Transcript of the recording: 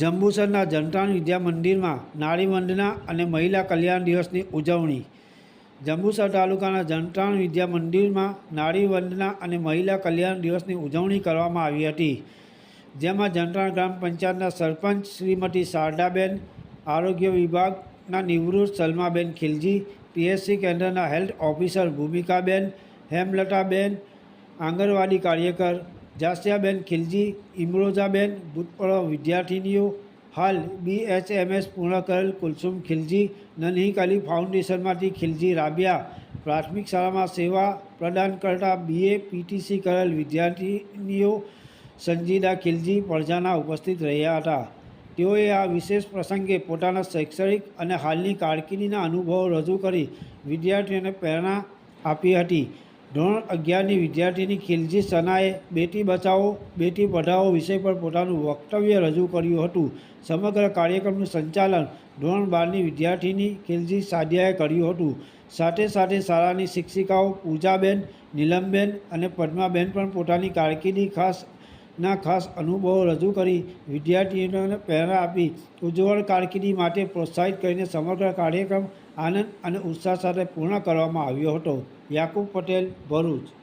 જંબુસરના જનતાણ વિદ્યા મંદિરમાં નારી વંદના અને મહિલા કલ્યાણ દિવસની ઉજવણી. જંબુસર તાલુકાના જનતાન વિદ્યા મંદિરમાં નારી વંદના અને મહિલા કલ્યાણ દિવસની ઉજવણી કરવામાં આવી હતી. જેમાં જનતાણ ગ્રામ પંચાયતના સરપંચ શ્રીમતી શારદાબેન, આરોગ્ય વિભાગના નિવૃત્ત સલમાબેન ખિલજી, પીએસસી કેન્દ્રના હેલ્થ ઓફિસર ભૂમિકાબેન, હેમલતાબેન, આંગણવાડી કાર્યકર જાસ્યાબેન ખિલજી ઇમરોજાબેન ભૂતપૂર્વ વિદ્યાર્થીનીઓ, હાલ બીએચએમએસ પૂર્ણ કરેલ કુલસુમ ખિલજી, નન્હી અલી ફાઉન્ડેશનમાંથી ખિલજી રાબિયા પ્રાથમિક શાળામાં સેવા પ્રદાન કરતા બીએ પીટીસી કરેલ વિદ્યાર્થીનીઓ સંજીદા ખિલજી પડજાના ઉપસ્થિત રહ્યા હતા. તેઓએ આ વિશેષ પ્રસંગે પોતાના શૈક્ષણિક અને હાલની કારકિર્દીના અનુભવો રજૂ કરી વિદ્યાર્થીઓને પ્રેરણા આપી હતી. ધોરણ અગિયારની વિદ્યાર્થીની ખિલજી સનાએ બેટી બચાવો, બેટી પઢાઓ વિષય પર પોતાનું વક્તવ્ય રજૂ કર્યું હતું. સમગ્ર કાર્યક્રમનું સંચાલન ધોરણ બારની વિદ્યાર્થીની ખિલજી સાદિયાએ કર્યું હતું. સાથે સાથે શાળાની શિક્ષિકાઓ પૂજાબેન, નીલમબેન અને પદ્માબેન પણ પોતાની કારકિર્દી ખાસ ના ખાસ અનુભવો રજૂ કરી વિદ્યાર્થીઓને પ્રેરણા આપી. ઉજ્જવળ કારકિર્દી માટે પ્રોત્સાહિત કરીને સમગ્ર કાર્યક્રમ આનંદ અને ઉત્સાહ સાથે પૂર્ણ કરવામાં આવ્યો હતો. યાકુબ પટેલ, ભરૂચ.